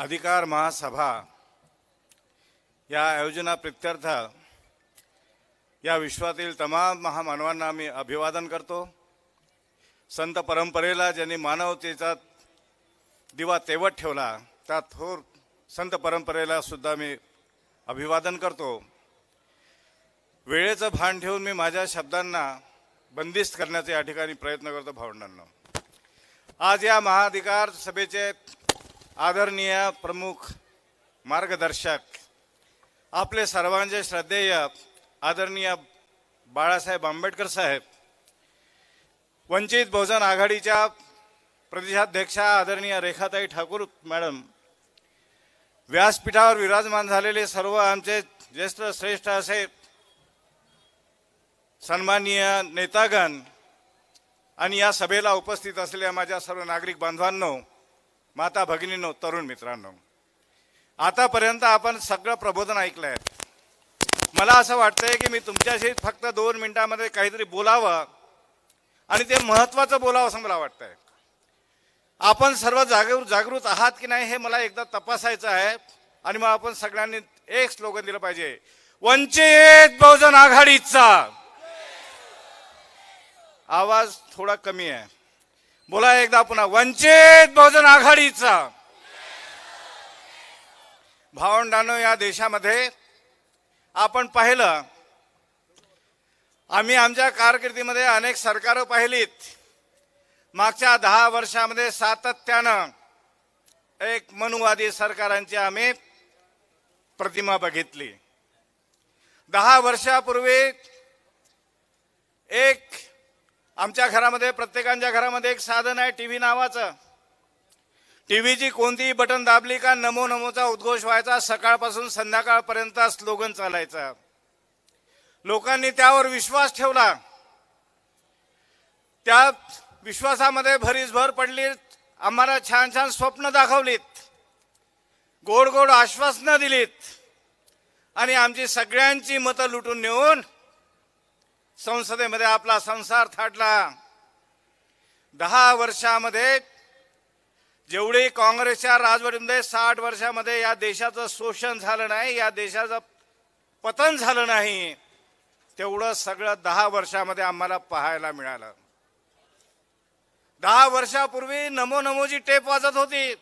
अधिकार महासभा या आयोजना प्रित्यर्थ या विश्वातील तमाम महामानवांना मी अभिवादन करतो. संत परंपरेला ज्यांनी मानवतेचा दिवा तेवत ठेवला त्या थोर संत परंपरेला सुद्धा मी अभिवादन करतो. वेळेचं भान ठेवून मी माझ्या शब्दांना बंदिस्त करण्याचा या ठिकाणी प्रयत्न करतो भावंडांना. आज या महाधिकार सभेचे आदरणीय प्रमुख मार्गदर्शक आपले सर्वांचे श्रद्धेय आदरणीय बाळासाहेब आंबेडकर साहेब वंचित बहुजन आघाडीच्या प्रदेशाध्यक्षा आदरणीय रेखाताई ठाकूर मॅडम व्यासपीठावर विराजमान झालेले सर्व आमचे ज्येष्ठ श्रेष्ठ असे सन्माननीय नेतागण आणि या सभेला उपस्थित असलेल्या माझ्या सर्व नागरिक बांधवांनो माता भगिनींनो तरुण मित्रांनो आतापर्यंत आपण सगळं प्रबोधन ऐकलं आहे मला असं वाटतंय की मी तुमच्याशी फक्त दोन मिनिटांमध्ये काहीतरी बोलावं आणि ते महत्वाचं बोलावं असं मला वाटतंय. आपण सर्व जागृत जागृत आहात की नाही हे मला एकदा तपासायचं आहे आणि मग आपण सगळ्यांनी एक स्लोगन दिलं पाहिजे. वंचित बहुजन आघाडीचा. आवाज थोडा कमी आहे. बोला एकदा पुन्हा वंचित बहुजन आघाडीचा. भावंडानो या देशामध्ये आपण पाहिलं आम्ही आमच्या कारकिर्दीमध्ये अनेक सरकारं पाहिलीत. मागच्या दहा वर्षामध्ये सातत्यानं एक मनुवादी सरकारांची आम्ही प्रतिमा बघितली. दहा वर्षापूर्वी एक आमच्या घरामध्ये प्रत्येकांच्या घरामध्ये एक साधन आहे टी व्ही नावाचं. टी व्हीची कोणतीही बटन दाबली का नमो नमोचा उद्घोष व्हायचा सकाळपासून संध्याकाळपर्यंत स्लोगन चालायचा. लोकांनी त्यावर विश्वास ठेवला. त्या विश्वासामध्ये भरीसभर पडली आम्हाला छान छान स्वप्न दाखवलीत. गोड गोड आश्वासनं दिलीत. आणि आमची सगळ्यांची मतं लुटून नेऊन संसदेमध्ये आपला संसार थाटला. दहा वर्षामध्ये जेवढी काँग्रेसच्या राजवटीमध्ये साठ वर्षामध्ये या देशाचं शोषण झालं नाही या देशाचं पतन झालं नाही तेवढं सगळं दहा वर्षामध्ये आम्हाला पाहायला मिळालं. दहा वर्षापूर्वी नमो नमोची टेप वाजत होती.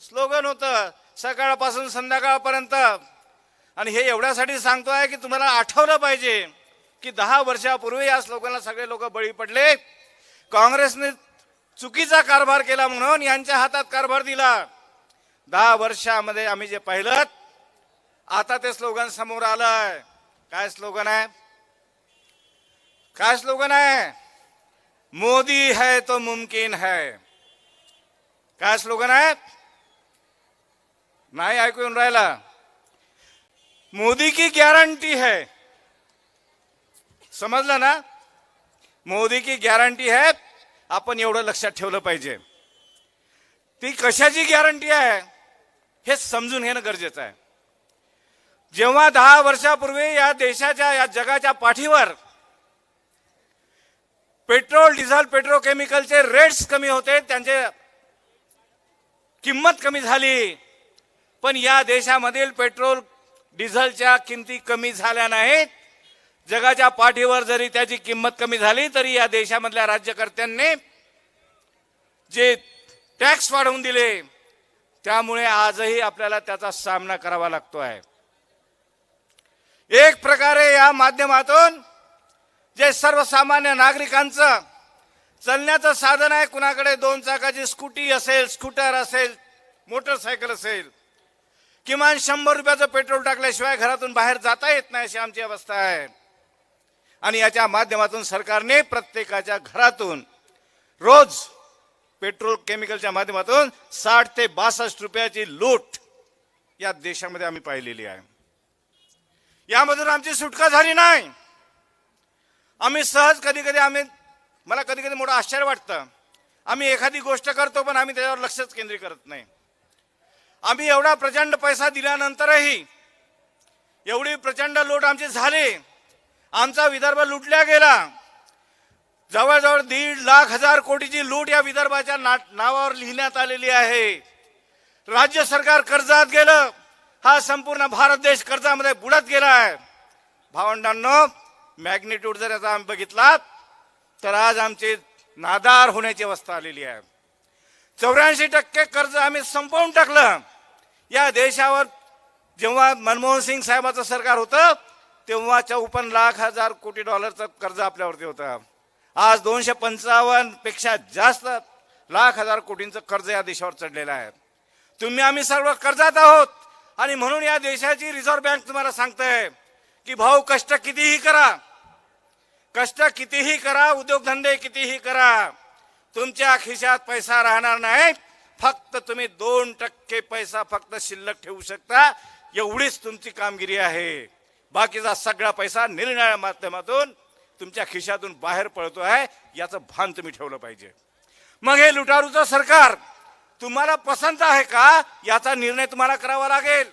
स्लोगन होतं सकाळपासून संध्याकाळपर्यंत. आणि हे एवढ्यासाठी सांगतो आहे की तुम्हाला आठवलं पाहिजे. की दहा वर्षापूर्वी या स्लोगनला सगळे लोक बळी पडले. काँग्रेसने चुकीचा कारभार केला म्हणून यांच्या हातात कारभार दिला. दहा वर्षामध्ये आम्ही जे पाहिलं आता ते स्लोगन समोर आलंय. काय स्लोगन आहे? काय स्लोगन आहे? मोदी है तो मुमकिन है. काय स्लोगन आहे? नाही ऐकून राहिला. मोदी की गॅरंटी है? समजलं ना? मोदी की गॅरंटी आहे आपण एवढं लक्षात ठेवलं पाहिजे. ती कशाची गॅरंटी आहे? हे समजून घेणं गरजेचं आहे. जेव्हा दहा वर्षापूर्वी या देशाच्या या जगाच्या पाठीवर पेट्रोल डिझेल पेट्रोकेमिकलचे रेट्स कमी होते त्यांचे किंमत कमी झाली पण या देशामधील पेट्रोल डिझेलच्या किमती कमी झाल्या नाहीत. जगाच्या पाठीवर जरी त्याची किंमत कमी झाली तरी या देशामधल्या राज्यकर्त्यांनी जे टॅक्स वाढवून दिले त्यामुळे आजही आपल्याला त्याचा सामना करावा लागतो आहे. एक प्रकारे या माध्यमातून जे सर्वसामान्य नागरिकांचं चलण्याचं साधन आहे कुणाकडे दोन चाकाची स्कूटी असेल स्कूटर असेल मोटरसायकल असेल किमान शंभर रुपयाचं पेट्रोल टाकल्याशिवाय घरातून बाहेर जाता येत नाही अशी आमची अवस्था आहे. आणि याच्या माध्यमातून सरकारने प्रत्येकाच्या घरातून रोज पेट्रोल केमिकलच्या माध्यमातून साठ ते बासष्ट रुपयाची लूट या देशामध्ये आम्ही पाहिलेली आहे. यामधून आमची सुटका झाली नाही. आम्ही सहज कधी कधी आम्ही मला कधी कधी मोठं आश्चर्य वाटतं. आम्ही एखादी गोष्ट करतो पण आम्ही त्याच्यावर लक्षच केंद्रित करत नाही. आम्ही एवढा प्रचंड पैसा दिल्यानंतरही एवढी प्रचंड लूट आमची झाली. आमचा विदर्भ लुटल्या गेला. जवळजवळ दीड लाख हजार कोटीची लूट या विदर्भाच्या ना नावावर लिहिण्यात आलेली आहे. राज्य सरकार कर्जात गेलं. हा संपूर्ण भारत देश कर्जामध्ये बुडत गेला आहे भावंडांनो मॅग्नेट्यूड जर याचा आम्ही बघितला तर आज आमची नादार होण्याची अवस्था आलेली आहे. चौऱ्याऐंशी टक्के कर्ज आम्ही संपवून टाकलं. या देशावर जेव्हा मनमोहन सिंग साहेबाचं सरकार होतं तेव्हा चौपन्न लाख हजार कोटी डॉलरचं कर्ज आपल्यावरती होतं. आज दोनशे पंचावन्नपेक्षा जास्त लाख हजार कोटींचं कर्ज या देशावर चढलेलं आहे. तुम्ही आम्ही सर्व कर्जात आहोत. आणि म्हणून या देशाची रिझर्व्ह बँक तुम्हाला सांगते की भाऊ कष्ट कितीही करा. कष्ट कितीही करा उद्योगधंदे कितीही करा. तुमच्या खिशात पैसा राहणार नाही. फक्त तुम्ही दोन टक्के पैसा फक्त शिल्लक ठेवू शकता. एवढीच तुमची कामगिरी आहे. बाकीचा सगळा पैसा निर्णया माध्यमातून तुमच्या खिशातून बाहेर पडतो आहे याचं भान तुम्ही ठेवलं पाहिजे. मग हे लुटारूचं सरकार तुम्हाला पसंत आहे का? याचा निर्णय तुम्हाला करावा लागेल.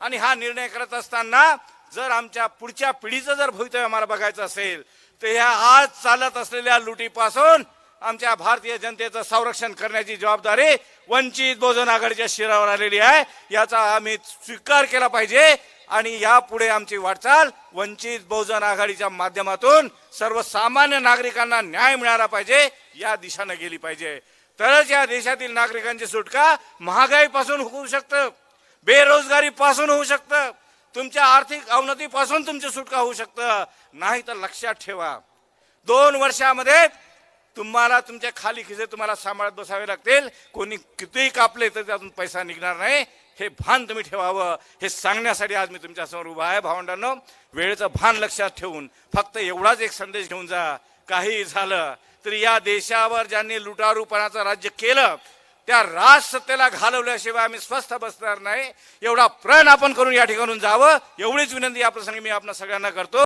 आणि हा निर्णय करत असताना जर आमच्या पुढच्या पिढीचं जर भवितव्य आम्हाला बघायचं असेल तर ह्या आज चालत असलेल्या लुटीपासून आमच्या भारतीय जनतेचं संरक्षण करण्याची जबाबदारी वंचित बहुजन आघाडीच्या शिरावर आलेली आहे. याचा आम्ही स्वीकार केला पाहिजे. आणि यापुढे आमची वाटचाल वंचित बहुजन आघाडीच्या माध्यमातून सर्वसामान्य नागरिकांना न्याय मिळाला पाहिजे या दिशानं गेली पाहिजे. तरच या देशातील नागरिकांची सुटका महागाईपासून होऊ शकतं बेरोजगारीपासून होऊ शकतं तुमच्या आर्थिक अवनतीपासून तुमची सुटका होऊ शकतं. नाही तर लक्षात ठेवा. दोन वर्षामध्ये तुम्हाला तुमच्या खाली खिसे तुम्हाला सांभाळत बसावे लागतील. कोणी कितीही कापले तर त्यातून पैसा निघणार नाही. हे भान तुम्ही ठेवावं. हे सांगण्यासाठी आज मी तुमच्यासमोर उभा आहे. भावंडांनो वेळेचं भान लक्षात ठेवून फक्त एवढाच एक संदेश घेऊन जा. काही झालं तरी या देशावर ज्यांनी लुटारूपणाचं राज्य केलं त्या राज सत्तेला घालवल्याशिवाय आम्ही स्वस्थ बसणार नाही. एवढा प्रण आपण करून या ठिकाणून जावं. एवढीच विनंती या प्रसंगी मी आपण सगळ्यांना करतो.